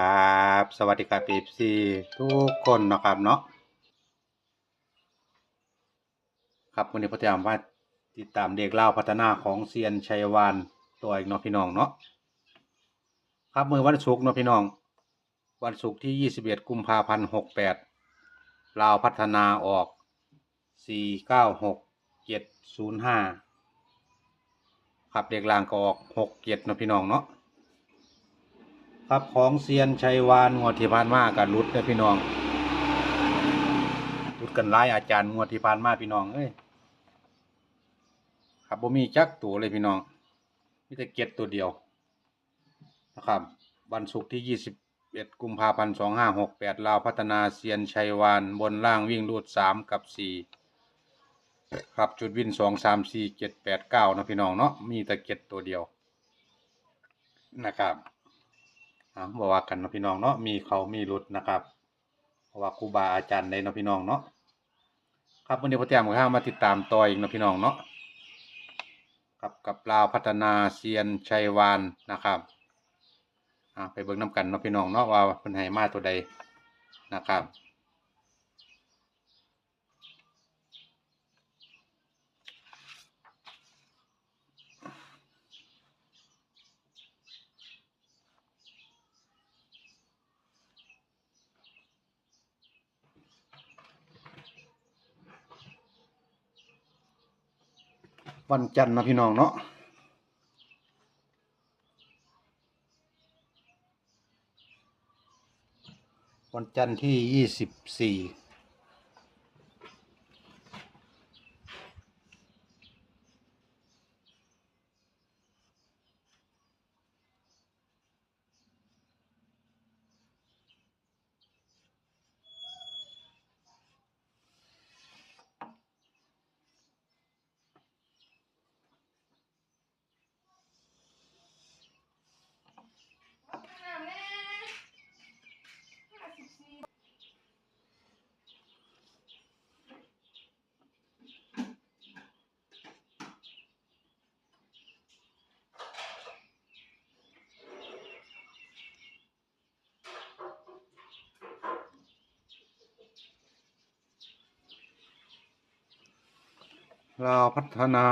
ครับ สวัสดีครับปีซีทุกคนนะครับเนาะครับวันนี้พระเจ้ามาติดตามเด็กเล่าพัฒนาของเซียนชัยวานตัวอีกเนาะพี่น้องเนาะครับมือวันศุกร์เนาะพี่น้อง วันศุกร์ที่ 21 กุมภาพันธ์68ลาวพัฒนาออก 496 705 ครับเด็กลางก็ออก 6 7เนาะพี่น้องเนาะ ครับของเซียนชัยวานงวดที่ผ่านมากับรุดเด้อพี่น้องรุดกันหลายอาจารย์งวดที่ผ่านมาพี่น้องเอ้ยครับบ่มีจักตัวเลยพี่น้องมีแต่เก็ดตัวเดียวนะครับวันศุกร์ที่21กุมภาพันธ์2568ลาวพัฒนาเซียนชัยวานบนล่างวิ่งรูด3กับ4ครับจุดวิน2 3 4 7 8 9นะพี่น้องเนาะมีแต่เก็ดตัวเดียวนะครับ บอกว่ากันนะพี่น้องเนาะมีเขามีรุดนะครับเพราะว่าครูบาอาจารย์ในนะพี่น้องเนาะครับวันนี้พ่อแต้มข้ามาติดตามต่ออีกนะพี่น้องเนาะกับกับลาวพัฒนาเซียนชัยวานนะครับอ่าไปเบิ่งน้กันนะพี่น้องเนาะว่าเป็นไห้มาตัวใดนะครับ วันจันทร์นะพี่น้องเนาะวันจันทร์ที่ยี่สิบสี่ ลาวพัฒนา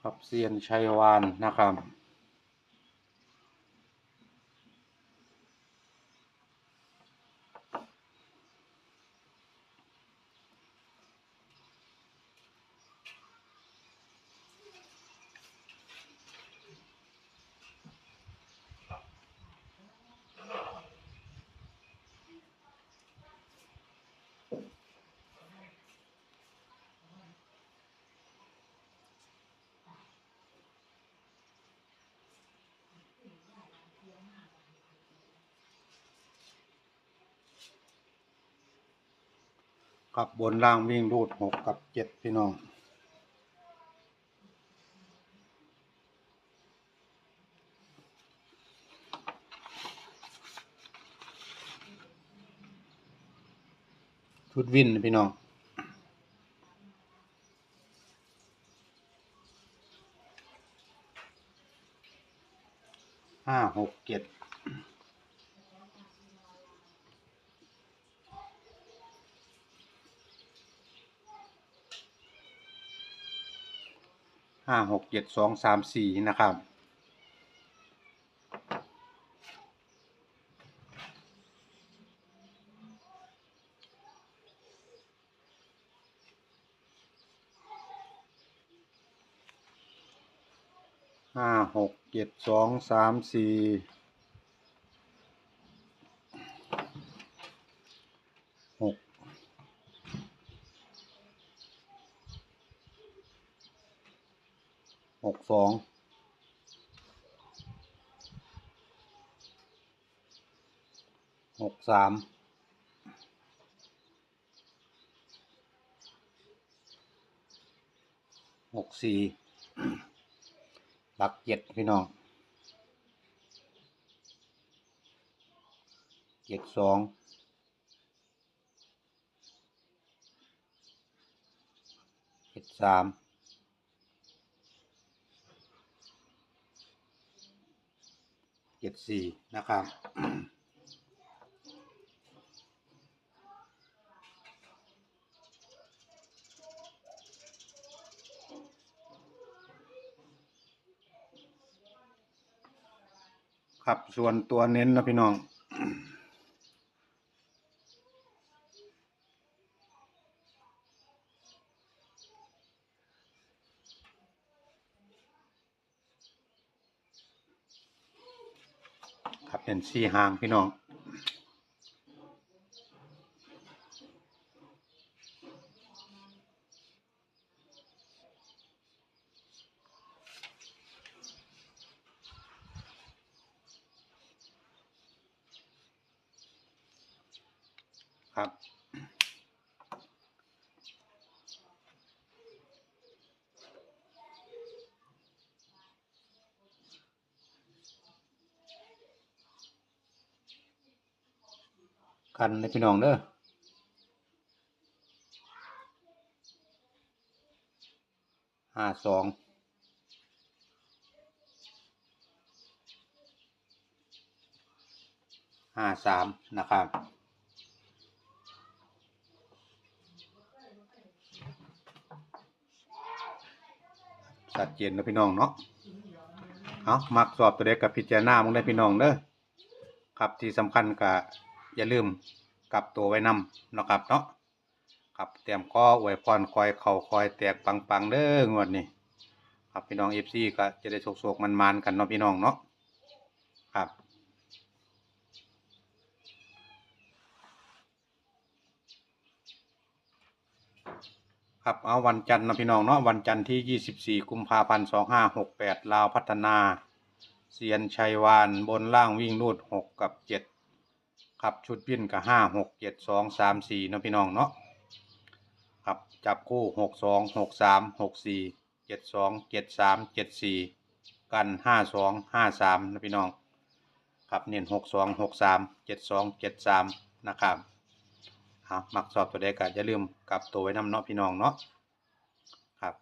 ครับเซียนชัยวานนะครับ กับบนล่างวิ่งรูดหกกับเจ็ดพี่น้อง ชุดวินพี่น้องห้าหกเจ็ด ห้าหกเจ็ดสองสามสี่นะครับห้าหกเจ็ดสองสามสี่หก หกสองหกสามหกสี่หลักเจ็ดพี่น้องเจ็ดสองเจ็ดสาม เจ็ดสี่นะครับ ครับส่วนตัวเน้นนะพี่น้อง เป็นสี่หางพี่น้องครับ กันเลยพี่น้องเด้อห้าสองห้าสามนะครับชัดเจนนะพี่น้องเนาะเอามักสอบตัวเด็กกับพิจารณามึงได้พี่น้องเด้อครับที่สำคัญก็ อย่าลืมกลับตัวไว้นำนะครับเนาะครับเตรียมก็อวยพรคอยเข่าคอยแตกปังๆเด้องวดนี้ครับพี่น้องเอฟซีก็จะได้โศกๆมันๆกันเนาะพี่น้องเนาะครับครับเอาวันจันทร์นะพี่น้องเนาะวันจันทร์ที่ 24 กุมภาพันธ์ 2568 ลาวพัฒนาเซียนชัยวานบนล่างวิ่งรูด 6 กับ 7 ครับชุดวิ่นกับ5 6 7 2 3 4นะพี่น้องเนาะครับจับคู่6 2 6 3 6 4 7 2 7 3 7 4กัน5 2 5 3นะพี่น้องครับเน้น6 2 6 3 7 2 7 3นะครับเอามักสอบตัวใดก็อย่าลืมกลับตัวไว้นำเนาะพี่น้องเนาะครับ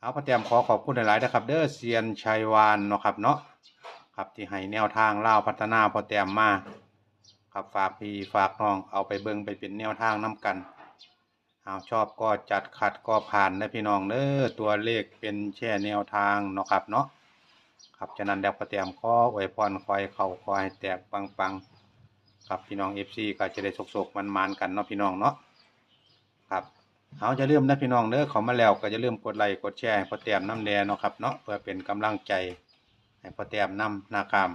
เอาพระเตรียมขอขอบคุณหลายๆนะครับ เด้อเซียนชัยวานเนาะครับเนาะครับที่ให้แนวทางเล่าพัฒนาพอเตรียมมา ครับฝากพี่ฝากน้องเอาไปเบิ่งไปเป็นแนวทางน้กันเอาชอบก็จัดขัดก็ผ่านนะพี่น้องเด้อตัวเลขเป็นแช่แนวทางเนาะครับเนาะครับฉะนั้นแล้วพอเตรียมข้ออวยพรคอยเข่าคอยแตกปังๆครับพี่น้องเอฟซีก็จะได้สกๆมันๆกันเนาะพี่น้องเนาะครับเอาจะเริ่มนะพี่น้องเด้อเขามาแล้วก็จะเริ่มกดไลค์กดแชร์พอแต้มน้ำแดงเนาะครับเนาะเพื่อเป็นกำลังใจให้พอแต้มน้ำนาคาม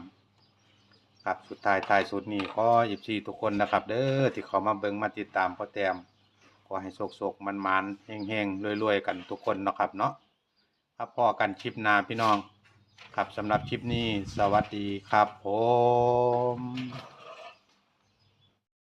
ครับสุดท้ายท้ายสุดนี้ขอหยิบซีทุกคนนะครับ เด้อที่เขามาเบิ่งมาติดตามพ่อแต้มขอให้โศกๆมันมันเฮงๆรวยๆ กันทุกคนนะครับเนาะครับพอกันคลิปหน้าพี่น้อง ครับสำหรับคลิปนี้ สวัสดีครับผม